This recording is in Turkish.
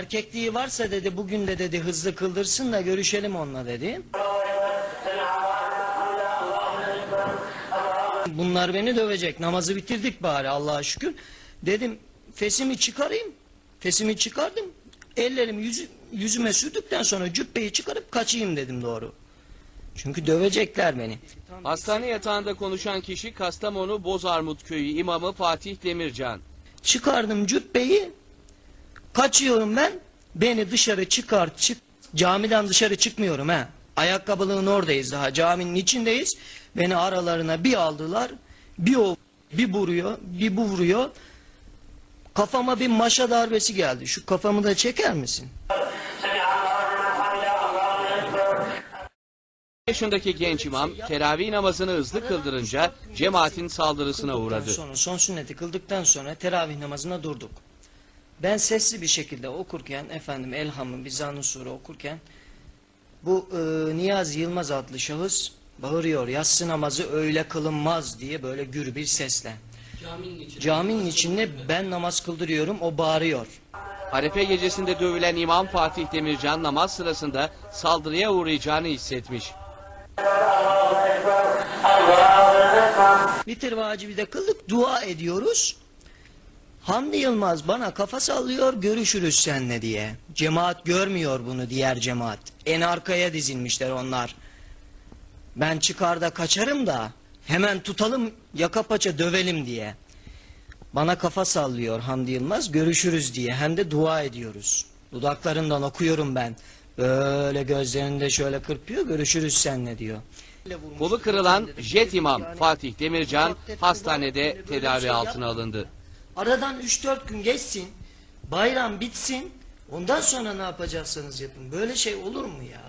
erkekliği varsa dedi bugün de dedi hızlı kıldırsın da görüşelim onunla dedi. Bunlar beni dövecek. Namazı bitirdik bari Allah'a şükür. Dedim fesimi çıkarayım. Fesimi çıkardım. Ellerimi yüzü, yüzüme sürdükten sonra cübbeyi çıkarıp kaçayım dedim doğru. Çünkü dövecekler beni. Hastane yatağında konuşan kişi Kastamonu Bozarmut Köyü imamı Fatih Demircan. Çıkardım cübbeyi. Kaçıyorum ben. Beni dışarı çıkar çık. Camiden dışarı çıkmıyorum ha. Ayakkabılığın oradayız daha. Caminin içindeyiz. Beni aralarına bir aldılar. Bir o bir vuruyor, bir bu vuruyor. Kafama bir maşa darbesi geldi. Şu kafamı da çeker misin? yaşındaki genç imam teravih namazını hızlı kıldırınca cemaatin saldırısına uğradı. Sonra, son sünneti kıldıktan sonra teravih namazına durduk. Ben sesli bir şekilde okurken efendim Elham'ın Bizanlı Sure okurken bu e, Niyaz Yılmaz adlı şahıs bağırıyor yatsı namazı öyle kılınmaz diye böyle gür bir sesle. Caminin içinde ben namaz kıldırıyorum o bağırıyor. Arefe gecesinde dövülen imam Fatih Demircan namaz sırasında saldırıya uğrayacağını hissetmiş. Bitir vacibi de kıldık dua ediyoruz. Hamdi Yılmaz bana kafa sallıyor görüşürüz seninle diye. Cemaat görmüyor bunu diğer cemaat. En arkaya dizilmişler onlar. Ben çıkar da kaçarım da hemen tutalım yaka paça dövelim diye. Bana kafa sallıyor Hamdi Yılmaz görüşürüz diye hem de dua ediyoruz. Dudaklarından okuyorum ben. Böyle gözlerinde şöyle kırpıyor görüşürüz seninle diyor. Kolu kırılan jet imam Fatih Demircan hastanede tedavi altına alındı. Aradan 3-4 gün geçsin, bayram bitsin, ondan sonra ne yapacaksanız yapın. Böyle şey olur mu ya?